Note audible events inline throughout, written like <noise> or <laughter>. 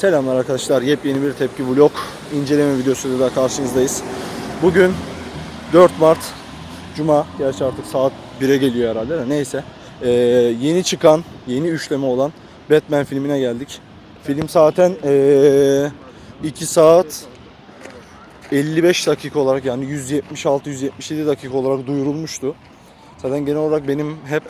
Selamlar arkadaşlar. Yepyeni bir tepki vlog inceleme videosuyla da karşınızdayız. Bugün 4 Mart Cuma. Gerçi artık saat 1'e geliyor herhalde de neyse. Ee, yeni çıkan, yeni üçleme olan Batman filmine geldik. Film zaten 2 saat 55 dakika olarak yani 176-177 dakika olarak duyurulmuştu. Zaten genel olarak benim hep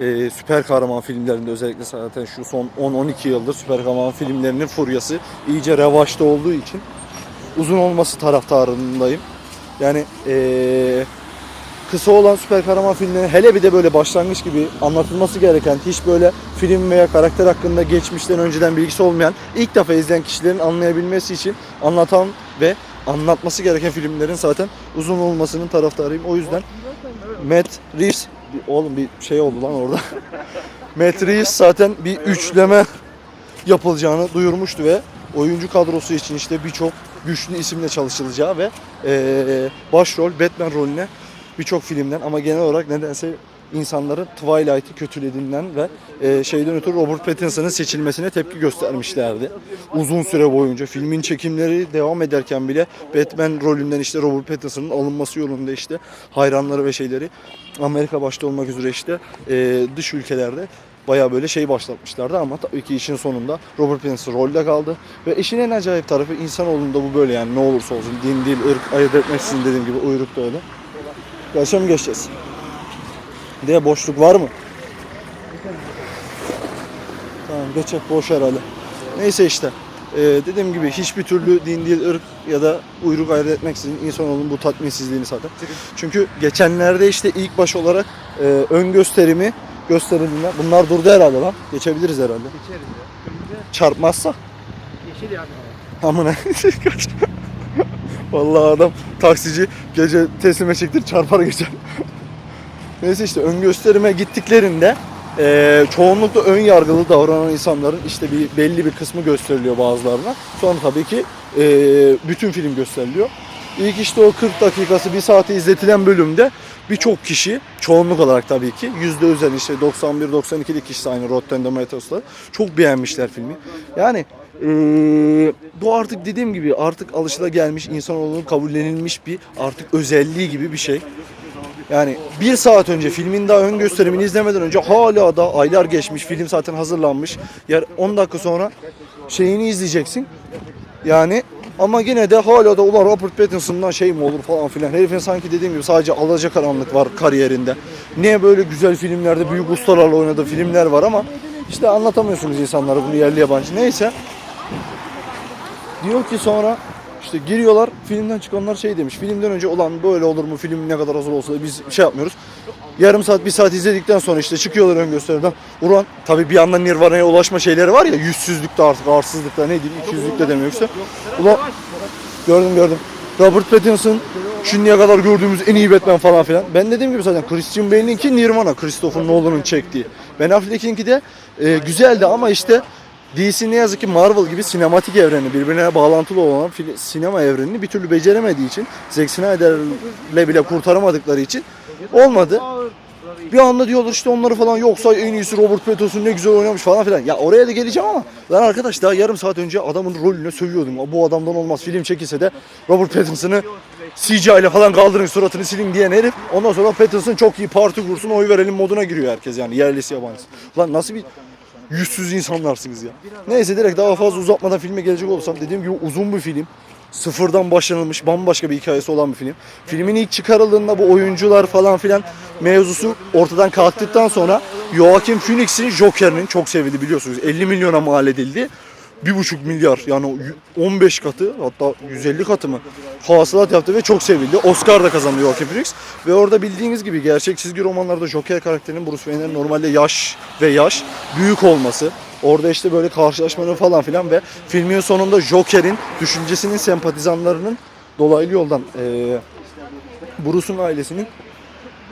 e, süper kahraman filmlerinde özellikle zaten şu son 10-12 yıldır süper kahraman filmlerinin furyası iyice revaçta olduğu için uzun olması taraftarındayım. Yani e, kısa olan süper kahraman filmleri hele bir de böyle başlangıç gibi anlatılması gereken hiç böyle film veya karakter hakkında geçmişten önceden bilgisi olmayan ilk defa izleyen kişilerin anlayabilmesi için anlatan ve anlatması gereken filmlerin zaten uzun olmasının taraftarıyım. O yüzden Matt Reeves bir- oğlum bir şey oldu lan orada. <laughs> Reeves zaten bir üçleme yapılacağını duyurmuştu ve oyuncu kadrosu için işte birçok güçlü isimle çalışılacağı ve eee, başrol Batman rolüne birçok filmden ama genel olarak nedense insanların Twilight'ı kötülediğinden ve eee, şeyden ötürü Robert Pattinson'ın seçilmesine tepki göstermişlerdi. Uzun süre boyunca filmin çekimleri devam ederken bile Batman rolünden işte Robert Pattinson'ın alınması yolunda işte hayranları ve şeyleri Amerika başta olmak üzere işte eee, dış ülkelerde bayağı böyle şey başlatmışlardı ama tabii ki işin sonunda Robert Pattinson rolde kaldı. Ve işin en acayip tarafı insanoğlunda bu böyle yani ne olursa olsun din, dil, ırk ayırt etmeksizin dediğim gibi uyruk da öyle. Yaşa mı geçeceğiz? Diye boşluk var mı? Tamam geçecek boş herhalde. Neyse işte. Ee, dediğim gibi hiçbir türlü din, dil, ırk ya da uyruk ayırt etmeksizin insanoğlunun bu tatminsizliğini zaten. Çünkü geçenlerde işte ilk baş olarak e, ön gösterimi gösterildiğinde bunlar durdu herhalde lan. Geçebiliriz herhalde. Geçeriz ya. Çarpmazsa yeşil yani. amına. <laughs> Kaç. Vallahi adam taksici gece teslime çektir çarpar geçer. Neyse işte ön gösterime gittiklerinde eee çoğunlukla ön yargılı davranan insanların işte bir belli bir kısmı gösteriliyor bazılarına. Sonra tabii ki eee, bütün film gösteriliyor. İlk işte o 40 dakikası bir saate izletilen bölümde birçok kişi çoğunluk olarak tabii ki yüzde özel işte 91-92'lik kişi aynı Rotten Tomatoes'la çok beğenmişler filmi. Yani eee, bu artık dediğim gibi artık alışılagelmiş insanoğlunun kabullenilmiş bir artık özelliği gibi bir şey. Yani bir saat önce filmin daha ön gösterimini izlemeden önce hala da aylar geçmiş. Film zaten hazırlanmış. Yer 10 dakika sonra şeyini izleyeceksin. Yani ama yine de hala da ulan Robert Pattinson'dan şey mi olur falan filan. Herifin sanki dediğim gibi sadece alacakaranlık var kariyerinde. Niye böyle güzel filmlerde büyük ustalarla oynadığı filmler var ama işte anlatamıyorsunuz insanlara bunu yerli yabancı. Neyse. Diyor ki sonra işte giriyorlar filmden çıkanlar şey demiş. Filmden önce olan böyle olur mu film ne kadar hazır olsa da biz şey yapmıyoruz. Yarım saat bir saat izledikten sonra işte çıkıyorlar ön gösteriden. Ulan tabii bir yandan Nirvana'ya ulaşma şeyleri var ya yüzsüzlükte artık arsızlıkta ne diyeyim ikiyüzlükte demiyorsa. Ulan gördüm gördüm. Robert Pattinson şimdiye kadar gördüğümüz en iyi Batman falan filan. Ben dediğim gibi zaten Christian Bale'inki Nirvana, Christopher Nolan'ın çektiği. Ben Affleck'inki de e, güzeldi ama işte DC ne yazık ki Marvel gibi sinematik evreni birbirine bağlantılı olan sinema evrenini bir türlü beceremediği için Zack Snyder'le bile kurtaramadıkları için olmadı. Bir anda diyorlar işte onları falan yoksa en iyisi Robert Pattinson ne güzel oynamış falan filan. Ya oraya da geleceğim ama lan arkadaş daha yarım saat önce adamın rolüne sövüyordum. Bu adamdan olmaz film çekilse de Robert Pattinson'ı CGI ile falan kaldırın suratını silin diyen herif. Ondan sonra Pattinson çok iyi parti kursun oy verelim moduna giriyor herkes yani yerlisi yabancısı. Lan nasıl bir yüzsüz insanlarsınız ya. Neyse direkt daha fazla uzatmadan filme gelecek olursam dediğim gibi uzun bir film. Sıfırdan başlanılmış bambaşka bir hikayesi olan bir film. Filmin ilk çıkarıldığında bu oyuncular falan filan mevzusu ortadan kalktıktan sonra Joaquin Phoenix'in Joker'inin çok sevildi biliyorsunuz. 50 milyona mal edildi. 1,5 milyar yani 15 katı hatta 150 katı mı hasılat yaptı ve çok sevildi. Oscar da kazandı Joaquin Phoenix. Ve orada bildiğiniz gibi gerçek çizgi romanlarda Joker karakterinin Bruce Wayne'in normalde yaş ve yaş büyük olması. Orada işte böyle karşılaşmaları falan filan ve filmin sonunda Joker'in düşüncesinin sempatizanlarının dolaylı yoldan eee Bruce'un ailesinin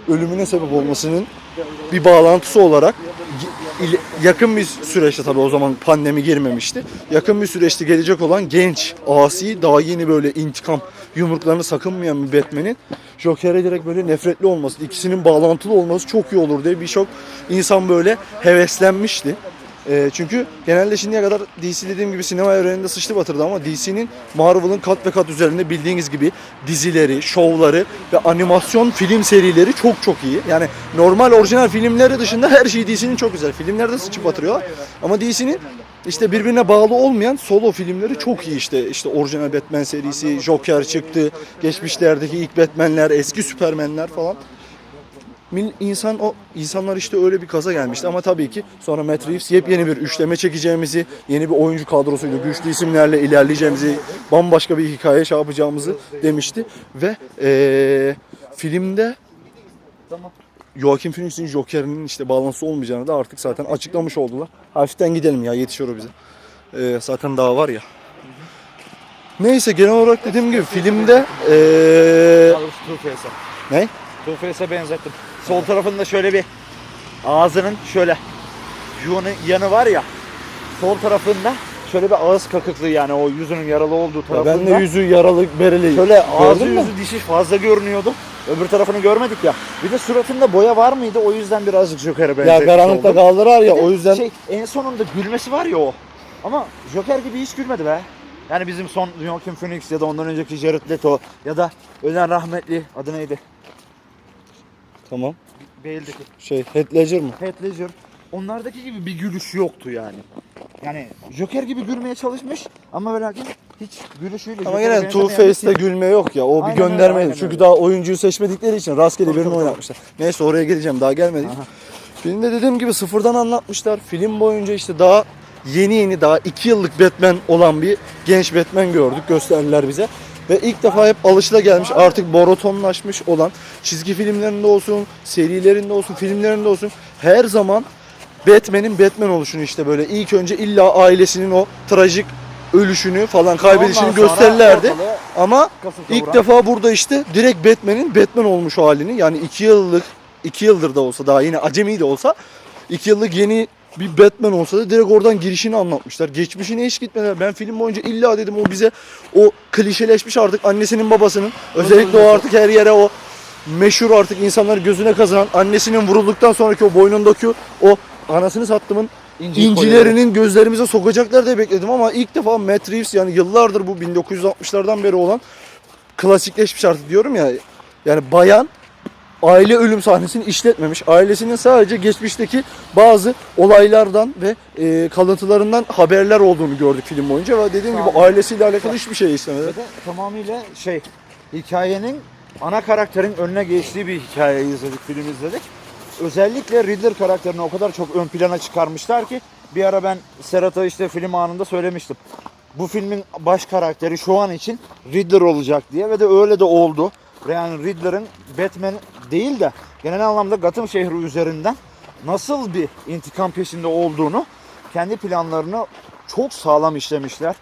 ölümüne sebep olmasının bir bağlantısı olarak yakın bir süreçte tabii o zaman pandemi girmemişti. Yakın bir süreçte gelecek olan genç, asi, daha yeni böyle intikam yumruklarını sakınmayan bir Batman'in Joker'e direkt böyle nefretli olması, ikisinin bağlantılı olması çok iyi olur diye birçok insan böyle heveslenmişti. E, çünkü genelde şimdiye kadar DC dediğim gibi sinema evreninde sıçtı batırdı ama DC'nin Marvel'ın kat ve kat üzerinde bildiğiniz gibi dizileri, şovları ve animasyon film serileri çok çok iyi. Yani normal orijinal filmleri dışında her şey DC'nin çok güzel. Filmlerde sıçıp batırıyorlar. Ama DC'nin işte birbirine bağlı olmayan solo filmleri çok iyi işte. İşte orijinal Batman serisi, Joker çıktı, geçmişlerdeki ilk Batman'ler, eski Superman'ler falan. İnsan o insanlar işte öyle bir kaza gelmişti ama tabii ki sonra Matt Reeves yepyeni bir üçleme çekeceğimizi, yeni bir oyuncu kadrosuyla güçlü isimlerle ilerleyeceğimizi, bambaşka bir hikaye şey yapacağımızı demişti ve eee, filmde Joaquin Phoenix'in Joker'inin işte bağlantısı olmayacağını da artık zaten açıklamış oldular. Hafiften gidelim ya yetişiyor bize. Eee, zaten daha var ya. Neyse genel olarak dediğim gibi filmde Two-Face'e. ne? Two-Face'e benzettim. Sol tarafında şöyle bir ağzının şöyle yanı, yanı var ya. Sol tarafında şöyle bir ağız kakıklığı yani o yüzünün yaralı olduğu Ya tarafında. ben de yüzü yaralı bereli Şöyle ağzı de. yüzü dişi fazla görünüyordu. Öbür tarafını görmedik ya. Bir de suratında boya var mıydı? O yüzden birazcık Joker'e Ya benzetmiş karanlıkta oldum. kaldırar ya o yüzden şey, en sonunda gülmesi var ya o. Ama Joker gibi hiç gülmedi be. Yani bizim son Joaquin Phoenix ya da ondan önceki Jared Leto ya da ölen rahmetli adı neydi? Tamam. Bale'deki Şey Heath Ledger mı? Heath Ledger. Onlardaki gibi bir gülüş yoktu yani. Yani Joker gibi gülmeye çalışmış ama ve lakin hiç gülüşüyle Ama Joker'e benzemeyen Two bir Face'te tip. gülme yok ya. O bir Aynen öyle, göndermeydi. aynen Çünkü öyle. daha oyuncuyu seçmedikleri için rastgele Tabii, birini tabii, oynatmışlar. Neyse oraya geleceğim. Daha gelmedik. Aha. Filmde dediğim gibi sıfırdan anlatmışlar. Film boyunca işte daha yeni yeni daha 2 yıllık Batman olan bir genç Batman gördük. Gösterdiler bize. Ve ilk defa hep alışılagelmiş artık borotonlaşmış olan çizgi filmlerinde olsun, serilerinde olsun, filmlerinde olsun her zaman Batman'in Batman oluşunu işte böyle ilk önce illa ailesinin o trajik ölüşünü falan kaybedişini sonra gösterirlerdi. ortalığı Ama kasıp ilk kavuran- defa burada işte direkt Batman'in Batman olmuş halini yani 2 yıllık 2 yıldır da olsa daha yine acemi de olsa 2 yıllık yeni bir Batman olsa da direkt oradan girişini anlatmışlar. Geçmişine hiç gitmediler. Ben film boyunca illa dedim o bize o klişeleşmiş artık annesinin babasının özellikle o artık her yere o meşhur artık insanları gözüne kazanan annesinin vurulduktan sonraki o boynundaki o anasını sattımın İnci incilerinin gözlerimize sokacaklar diye bekledim ama ilk defa Matt Reeves yani yıllardır bu 1960'lardan beri olan klasikleşmiş artık diyorum ya. Yani bayan aile ölüm sahnesini işletmemiş. Ailesinin sadece geçmişteki bazı olaylardan ve e, kalıntılarından haberler olduğunu gördük film boyunca ve dediğim gibi ailesiyle alakalı hiçbir şey istemedi. Ve de tamamıyla şey hikayenin ana karakterin önüne geçtiği bir hikayeyi izledik, film izledik. Özellikle Riddler karakterini o kadar çok ön plana çıkarmışlar ki bir ara ben Serhat'a işte film anında söylemiştim. Bu filmin baş karakteri şu an için Riddler olacak diye ve de öyle de oldu. Yani Riddler'ın Batman değil de genel anlamda Gotham şehri üzerinden nasıl bir intikam peşinde olduğunu kendi planlarını çok sağlam işlemişler.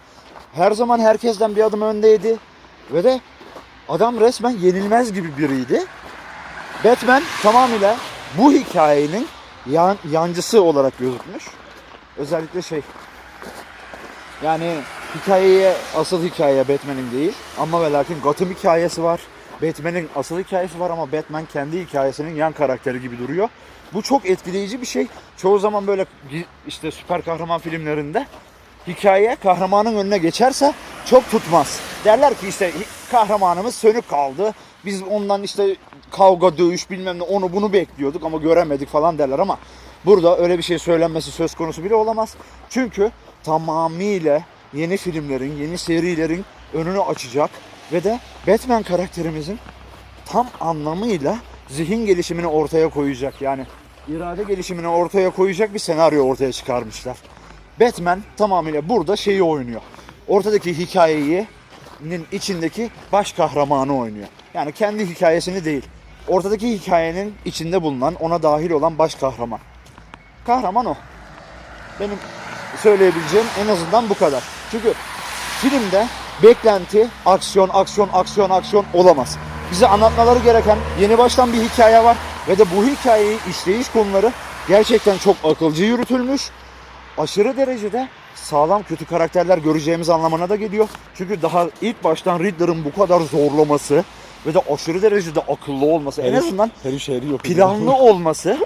Her zaman herkesten bir adım öndeydi ve de adam resmen yenilmez gibi biriydi. Batman tamamıyla bu hikayenin yan, yancısı olarak gözükmüş. Özellikle şey yani hikayeye asıl hikaye Batman'in değil ama ve lakin Gotham hikayesi var. Batman'in asıl hikayesi var ama Batman kendi hikayesinin yan karakteri gibi duruyor. Bu çok etkileyici bir şey. Çoğu zaman böyle işte süper kahraman filmlerinde hikaye kahramanın önüne geçerse çok tutmaz. Derler ki işte kahramanımız sönük kaldı. Biz ondan işte kavga, dövüş bilmem ne onu bunu bekliyorduk ama göremedik falan derler ama burada öyle bir şey söylenmesi söz konusu bile olamaz. Çünkü tamamıyla yeni filmlerin, yeni serilerin önünü açacak ve de Batman karakterimizin tam anlamıyla zihin gelişimini ortaya koyacak. Yani irade gelişimini ortaya koyacak bir senaryo ortaya çıkarmışlar. Batman tamamıyla burada şeyi oynuyor. Ortadaki hikayenin içindeki baş kahramanı oynuyor. Yani kendi hikayesini değil. Ortadaki hikayenin içinde bulunan, ona dahil olan baş kahraman. Kahraman o. Benim söyleyebileceğim en azından bu kadar. Çünkü filmde beklenti aksiyon, aksiyon, aksiyon, aksiyon olamaz. Bize anlatmaları gereken yeni baştan bir hikaye var ve de bu hikayeyi işleyiş konuları gerçekten çok akılcı yürütülmüş. Aşırı derecede sağlam kötü karakterler göreceğimiz anlamına da geliyor. Çünkü daha ilk baştan Riddler'ın bu kadar zorlaması ve de aşırı derecede akıllı olması en azından Herif şehri yok. planlı olması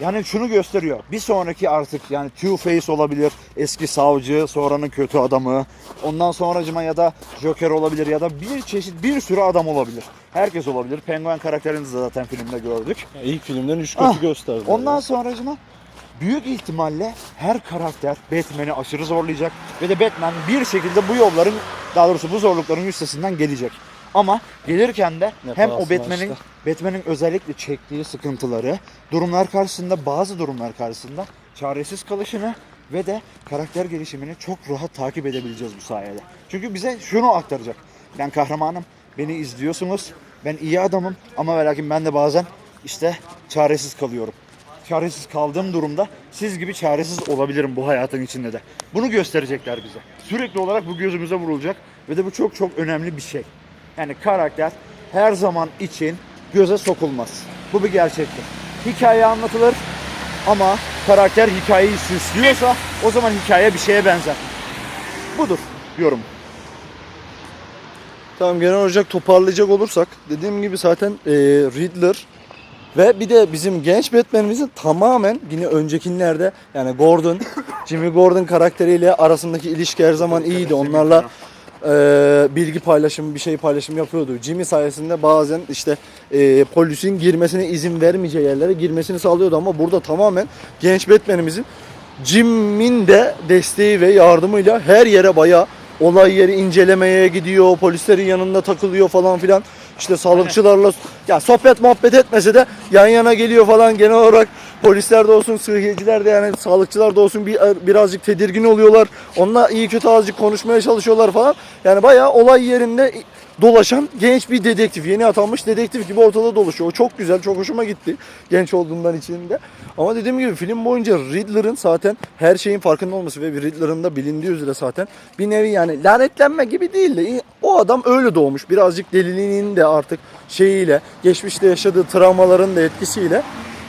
yani şunu gösteriyor. Bir sonraki artık yani Two-Face olabilir. Eski savcı, sonranın kötü adamı. Ondan sonracıma ya da Joker olabilir ya da bir çeşit bir sürü adam olabilir. Herkes olabilir. Penguin karakterini de zaten filmde gördük. İlk filmden üç kötü Ah, gösterdi. Ondan sonracıma büyük ihtimalle her karakter Batman'i aşırı zorlayacak ve de Batman bir şekilde bu yolların daha doğrusu bu zorlukların üstesinden gelecek. Ama gelirken de Ne hem o pahasına Batman'in işte. Batman'in özellikle çektiği sıkıntıları, durumlar karşısında bazı durumlar karşısında çaresiz kalışını ve de karakter gelişimini çok rahat takip edebileceğiz bu sayede. Çünkü bize şunu aktaracak. Ben kahramanım, beni izliyorsunuz, ben iyi adamım ama ve lakin ben de bazen işte çaresiz kalıyorum. Çaresiz kaldığım durumda siz gibi çaresiz olabilirim bu hayatın içinde de. Bunu gösterecekler bize. Sürekli olarak bu gözümüze vurulacak ve de bu çok çok önemli bir şey. Yani karakter her zaman için göze sokulmaz. Bu bir gerçektir. Hikaye anlatılır ama karakter hikayeyi süslüyorsa o zaman hikaye bir şeye benzer. Budur yorum. Tamam genel olarak toparlayacak olursak dediğim gibi zaten e, Riddler ve bir de bizim genç Batman'imizin tamamen yine öncekilerde yani Gordon, Jimmy Gordon karakteriyle arasındaki ilişki her zaman iyiydi. Onlarla e, bilgi paylaşımı, bir şey paylaşım yapıyordu. Jimmy sayesinde bazen işte e, polisin girmesine izin vermeyeceği yerlere girmesini sağlıyordu ama burada tamamen genç Batman'imizin Jim'in de desteği ve yardımıyla her yere bayağı olay yeri incelemeye gidiyor, polislerin yanında takılıyor falan filan. İşte sağlıkçılarla ya sohbet muhabbet etmese de yan yana geliyor falan genel olarak polisler de olsun, sıhhiyeciler de yani sağlıkçılar da olsun bir, birazcık tedirgin oluyorlar. Onunla iyi kötü azıcık konuşmaya çalışıyorlar falan. Yani bayağı olay yerinde dolaşan genç bir dedektif, yeni atanmış dedektif gibi ortada dolaşıyor. O çok güzel, çok hoşuma gitti genç olduğundan içinde. Ama dediğim gibi film boyunca Riddler'ın zaten her şeyin farkında olması ve Riddler'ın da bilindiği üzere zaten bir nevi yani lanetlenme gibi değil de o adam öyle doğmuş. Birazcık deliliğinin de artık şeyiyle, geçmişte yaşadığı travmaların da etkisiyle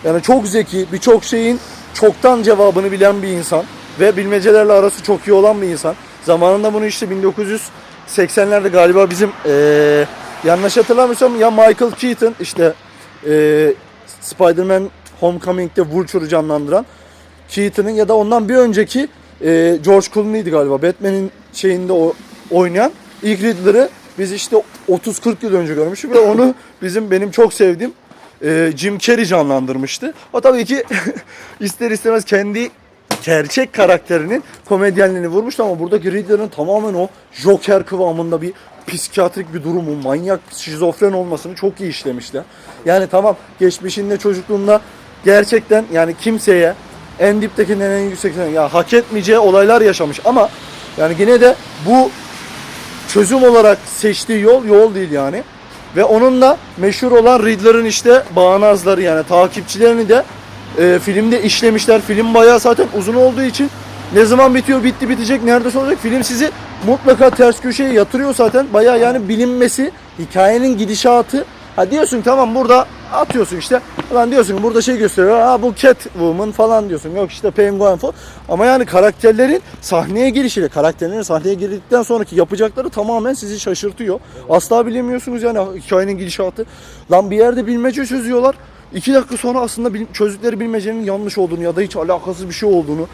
yani çok zeki, birçok şeyin çoktan cevabını bilen bir insan ve bilmecelerle arası çok iyi olan bir insan. Zamanında bunu işte 1980'lerde galiba bizim eee yanlış hatırlamıyorsam ya Michael Keaton işte eee Spider-Man Homecoming'de Vulture'u canlandıran Keaton'ın ya da ondan bir önceki eee, George Clooney'di galiba. Batman'in şeyinde o oynayan ilk Riddler'ı biz işte 30-40 yıl önce görmüştük ve onu bizim benim çok sevdiğim eee, Jim Carrey canlandırmıştı. O tabii ki <laughs> ister istemez kendi gerçek karakterinin komedyenliğini vurmuştu ama buradaki Riddler'ın tamamen o Joker kıvamında bir psikiyatrik bir durumu, manyak, şizofren olmasını çok iyi işlemişler. Yani tamam geçmişinde çocukluğunda gerçekten yani kimseye en diptekinden en yüksekten ya hak etmeyeceği olaylar yaşamış ama yani yine de bu çözüm olarak seçtiği yol yol değil yani. Ve onun da meşhur olan Riddler'ın işte bağnazları yani takipçilerini de e, filmde işlemişler. Film bayağı zaten uzun olduğu için ne zaman bitiyor, bitti bitecek, nerede olacak? Film sizi mutlaka ters köşeye yatırıyor zaten. Bayağı yani bilinmesi, hikayenin gidişatı. Ha diyorsun tamam burada atıyorsun işte. Lan diyorsun burada şey gösteriyor. Ha bu Catwoman falan diyorsun. Yok işte Penguin falan. Ama yani karakterlerin sahneye girişiyle, karakterlerin sahneye girdikten sonraki yapacakları tamamen sizi şaşırtıyor. Asla bilemiyorsunuz yani hikayenin gidişatı. Lan bir yerde bilmece çözüyorlar. İki dakika sonra aslında çözdükleri bilmecenin yanlış olduğunu ya da hiç alakasız bir şey olduğunu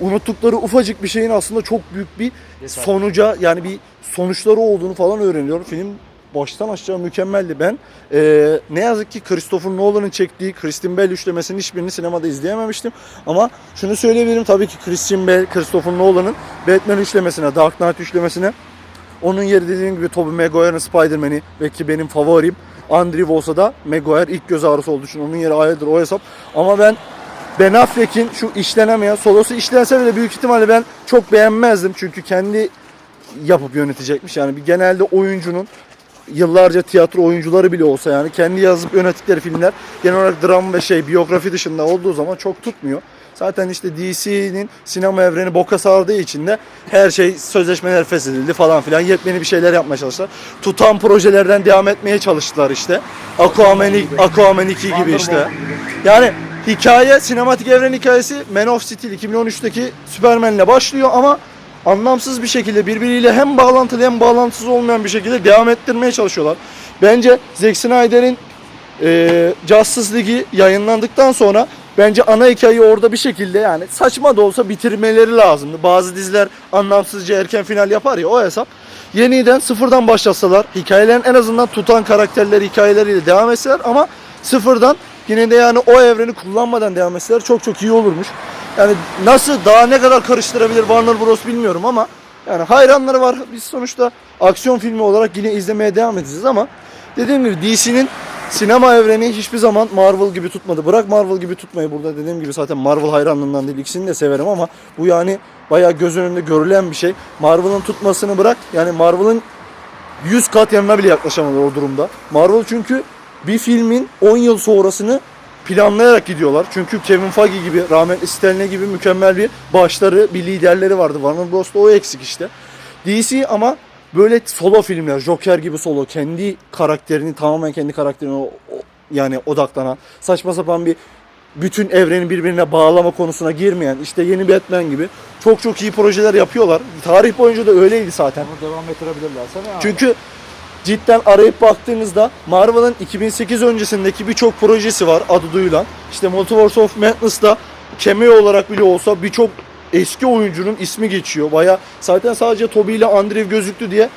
unuttukları ufacık bir şeyin aslında çok büyük bir sonuca yani bir sonuçları olduğunu falan öğreniyor. Film baştan aşağı mükemmeldi. Ben eee, ne yazık ki Christopher Nolan'ın çektiği Christian Bale üçlemesinin hiçbirini sinemada izleyememiştim. Ama şunu söyleyebilirim tabii ki Christian Bale, Christopher Nolan'ın Batman üçlemesine, Dark Knight üçlemesine onun yeri dediğim gibi Tobey Maguire'ın Spider-Man'i belki benim favorim. Andrew olsa da Maguire ilk göz ağrısı olduğu için onun yeri ayrıdır o hesap. Ama ben Ben Affleck'in şu işlenemeyen solosu işlense bile büyük ihtimalle ben çok beğenmezdim. Çünkü kendi yapıp yönetecekmiş. Yani bir genelde oyuncunun yıllarca tiyatro oyuncuları bile olsa yani kendi yazıp yönettikleri filmler genel olarak dram ve şey biyografi dışında olduğu zaman çok tutmuyor. Zaten işte DC'nin sinema evreni boka sardığı için de her şey sözleşmeler feshedildi falan filan. Yepyeni bir şeyler yapmaya çalıştılar. Tutan projelerden devam etmeye çalıştılar işte. Aquaman, Aquaman 2 gibi işte. Yani hikaye, sinematik evren hikayesi Man of Steel 2013'teki Superman'le başlıyor ama anlamsız bir şekilde birbiriyle hem bağlantılı hem bağlantısız olmayan bir şekilde devam ettirmeye çalışıyorlar. Bence Zack Snyder'in e, Justice League'i yayınlandıktan sonra bence ana hikayeyi orada bir şekilde yani saçma da olsa bitirmeleri lazımdı. Bazı diziler anlamsızca erken final yapar ya o hesap. Yeniden sıfırdan başlasalar hikayelerin en azından tutan karakterler hikayeleriyle devam etseler ama sıfırdan yine de yani o evreni kullanmadan devam etseler çok çok iyi olurmuş. Yani nasıl daha ne kadar karıştırabilir Warner Bros bilmiyorum ama yani hayranları var. Biz sonuçta aksiyon filmi olarak yine izlemeye devam edeceğiz ama dediğim gibi DC'nin sinema evreni hiçbir zaman Marvel gibi tutmadı. Bırak Marvel gibi tutmayı burada dediğim gibi zaten Marvel hayranlığından değil ikisini de severim ama bu yani bayağı göz önünde görülen bir şey. Marvel'ın tutmasını bırak yani Marvel'ın 100 kat yanına bile yaklaşamadı o durumda. Marvel çünkü bir filmin 10 yıl sonrasını planlayarak gidiyorlar. Çünkü Kevin Feige gibi, rahmetli Stan Lee gibi mükemmel bir başları, bir liderleri vardı. Warner Bros'ta o eksik işte. DC ama böyle solo filmler, Joker gibi solo, kendi karakterini, tamamen kendi karakterine o- o- yani odaklanan, saçma sapan bir bütün evreni birbirine bağlama konusuna girmeyen, işte yeni Batman gibi çok çok iyi projeler yapıyorlar. Tarih boyunca da öyleydi zaten. Bunu devam ettirebilirlerse ne Çünkü cidden arayıp baktığınızda Marvel'ın 2008 öncesindeki birçok projesi var adı duyulan. İşte Multiverse of Madness'ta cameo olarak bile olsa birçok eski oyuncunun ismi geçiyor. Baya zaten sadece Toby ile Andrew gözüktü diye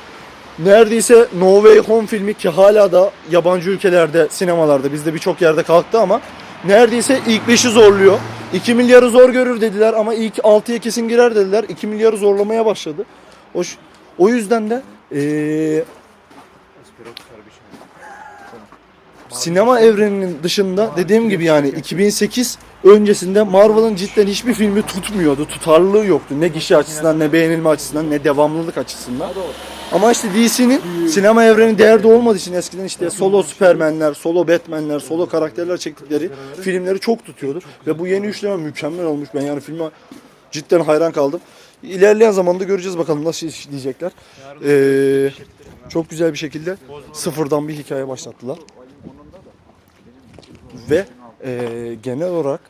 neredeyse No Way Home filmi ki hala da yabancı ülkelerde sinemalarda bizde birçok yerde kalktı ama neredeyse ilk 5'i zorluyor. 2 milyarı zor görür dediler ama ilk 6'ya kesin girer dediler. 2 milyarı zorlamaya başladı. O, o yüzden de eee sinema evreninin dışında dediğim gibi yani 2008 öncesinde Marvel'ın cidden hiçbir filmi tutmuyordu. Tutarlılığı yoktu. Ne gişe açısından ne beğenilme açısından ne devamlılık açısından. Ama işte DC'nin sinema evreni değerde olmadığı için eskiden işte solo Superman'ler, solo Batman'ler, solo karakterler çektikleri filmleri çok tutuyordu. Ve bu yeni üçleme mükemmel olmuş. Ben yani filme cidden hayran kaldım. İlerleyen zamanda göreceğiz bakalım nasıl işleyecekler. Ee, çok güzel bir şekilde sıfırdan bir hikaye başlattılar. Ve e, genel olarak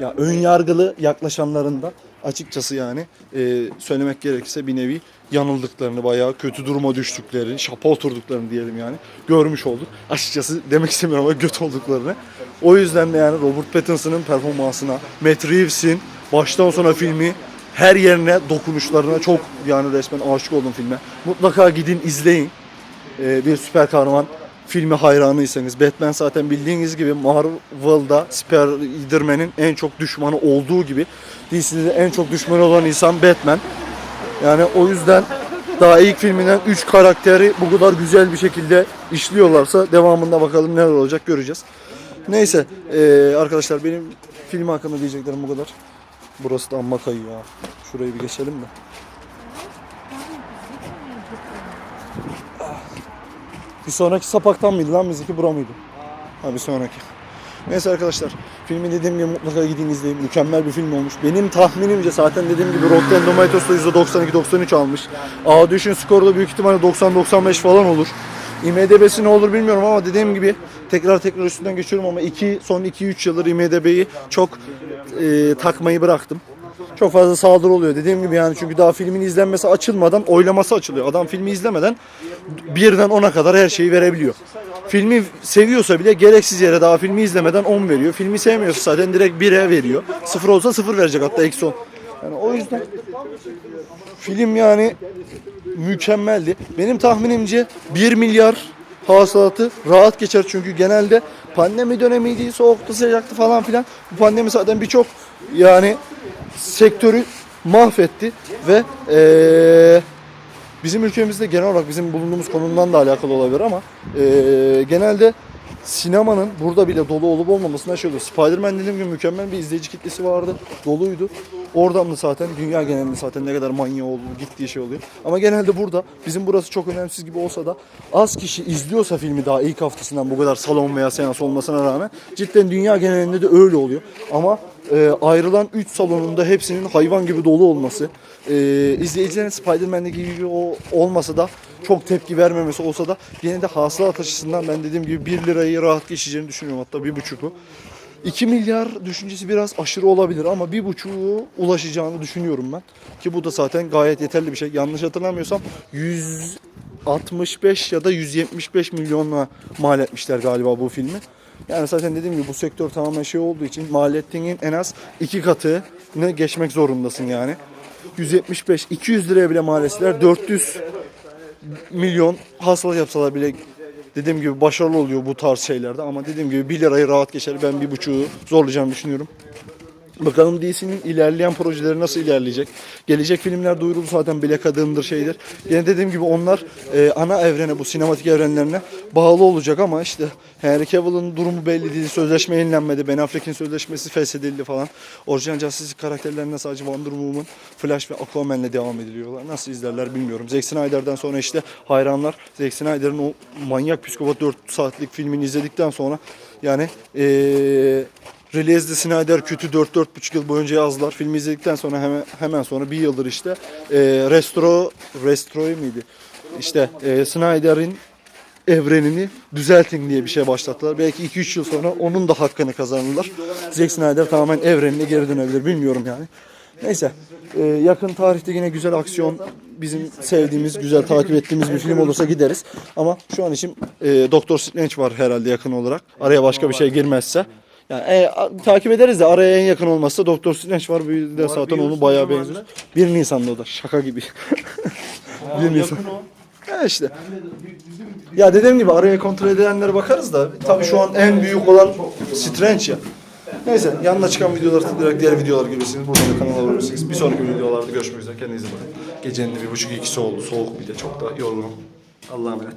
ya ön yargılı yaklaşanlarında açıkçası yani e, söylemek gerekirse bir nevi yanıldıklarını bayağı kötü duruma düştüklerini, şapa oturduklarını diyelim yani görmüş olduk. Açıkçası demek istemiyorum ama göt olduklarını. O yüzden de yani Robert Pattinson'ın performansına, Matt Reeves'in baştan sona filmi her yerine dokunuşlarına çok yani resmen aşık oldum filme. Mutlaka gidin izleyin e, bir süper kahraman filmi hayranıysanız Batman zaten bildiğiniz gibi Marvel'da Spider-Man'in en çok düşmanı olduğu gibi DC'de en çok düşmanı olan insan Batman. Yani o yüzden daha ilk filminden 3 karakteri bu kadar güzel bir şekilde işliyorlarsa devamında bakalım neler olacak göreceğiz. Neyse e, arkadaşlar benim film hakkında diyeceklerim bu kadar. Burası da amma kayıyor ya. Şurayı bir geçelim mi? Bir sonraki sapaktan mıydı lan bizimki bura mıydı? Ha bir sonraki. Neyse arkadaşlar filmi dediğim gibi mutlaka gidin izleyin. Mükemmel bir film olmuş. Benim tahminimce zaten dediğim gibi Rotten Tomatoes'ta %92-93 almış. Audition skoru da büyük ihtimalle 90-95 falan olur. IMDB'si ne olur bilmiyorum ama dediğim gibi tekrar tekrar üstünden geçiyorum ama iki, son 2-3 yıldır IMDB'yi çok e, takmayı bıraktım. Çok fazla saldırı oluyor dediğim gibi yani çünkü daha filmin izlenmesi açılmadan oylaması açılıyor. Adam filmi izlemeden birden 10'a kadar her şeyi verebiliyor. Filmi seviyorsa bile gereksiz yere daha filmi izlemeden 10 veriyor. Filmi sevmiyorsa zaten direkt 1'e veriyor. 0 olsa 0 verecek hatta eksi 10. Yani o yüzden film yani mükemmeldi. Benim tahminimce 1 milyar hasılatı rahat geçer çünkü genelde pandemi dönemiydi, soğuktu, sıcaktı falan filan. Bu pandemi zaten birçok yani sektörü mahvetti ve eee, bizim ülkemizde genel olarak bizim bulunduğumuz konumdan da alakalı olabilir ama eee, genelde sinemanın burada bile dolu olup olmamasına şey oluyor. Spider-Man dediğim gibi mükemmel bir izleyici kitlesi vardı. Doluydu. Oradan da zaten dünya genelinde zaten ne kadar manyağı olduğu gittiği şey oluyor. Ama genelde burada bizim burası çok önemsiz gibi olsa da az kişi izliyorsa filmi daha ilk haftasından bu kadar salon veya seans olmasına rağmen cidden dünya genelinde de öyle oluyor. Ama e, ayrılan 3 salonunda hepsinin hayvan gibi dolu olması, e, izleyicilerin Spider-Man'deki gibi o olmasa da çok tepki vermemesi olsa da yine de hasılat açısından ben dediğim gibi 1 lirayı rahat geçeceğini düşünüyorum hatta 1,5'u. 2 milyar düşüncesi biraz aşırı olabilir ama bir buçuğu ulaşacağını düşünüyorum ben. Ki bu da zaten gayet yeterli bir şey. Yanlış hatırlamıyorsam 165 ya da 175 milyonla mal etmişler galiba bu filmi. Yani zaten dediğim gibi bu sektör tamamen şey olduğu için maliyetinin en az iki katını geçmek zorundasın yani. 175 200 liraya bile mal etseler 400 milyon hasılat yapsalar bile dediğim gibi başarılı oluyor bu tarz şeylerde ama dediğim gibi 1 lirayı rahat geçer. Ben bir buçuğu zorlayacağımı düşünüyorum. Bakalım DC'nin ilerleyen projeleri nasıl ilerleyecek. Gelecek filmler duyuruldu zaten Black Adam'dır şeydir. Yine dediğim gibi onlar e, ana evrene bu sinematik evrenlerine bağlı olacak ama işte Henry Cavill'ın durumu belli değil. Sözleşme yenilenmedi. Ben Affleck'in sözleşmesi feshedildi falan. Orijinal Justice karakterlerine sadece Wonder Woman, Flash ve Aquaman'le devam ediliyorlar. Nasıl izlerler bilmiyorum. Zack Snyder'dan sonra işte hayranlar Zack Snyder'ın o manyak psikopat 4 saatlik filmini izledikten sonra yani eee Release the Snyder kötü 4-4,5 yıl boyunca yazdılar. Filmi izledikten sonra hemen, hemen sonra bir yıldır işte e, Restro, Restro miydi? İşte e, Snyder'in evrenini düzeltin diye bir şey başlattılar. Belki 2-3 yıl sonra onun da hakkını kazanırlar. Zack Snyder tamamen evrenine geri dönebilir bilmiyorum yani. Neyse e, yakın tarihte yine güzel aksiyon bizim sevdiğimiz, güzel takip ettiğimiz bir film olursa gideriz. Ama şu an için e, Doctor Strange var herhalde yakın olarak. Araya başka bir şey girmezse. Yani e, a- takip ederiz de araya en yakın olmazsa Doktor Strange var. Bir de zaten onu bayağı benziyor. 1 Nisan'da o da şaka gibi. 1 Nisan. Ya işte. Ya dediğim gibi araya kontrol edenlere bakarız da tabii şu an en büyük olan Strange ya. Neyse yanına çıkan videoları tıklayarak diğer videoları görürsünüz. Buradan da kanala abone Bir sonraki videolarda görüşmek üzere. Kendinize bakın. Gecenin de bir buçuk ikisi oldu. Soğuk bir de çok da yorgunum. Allah'a emanet.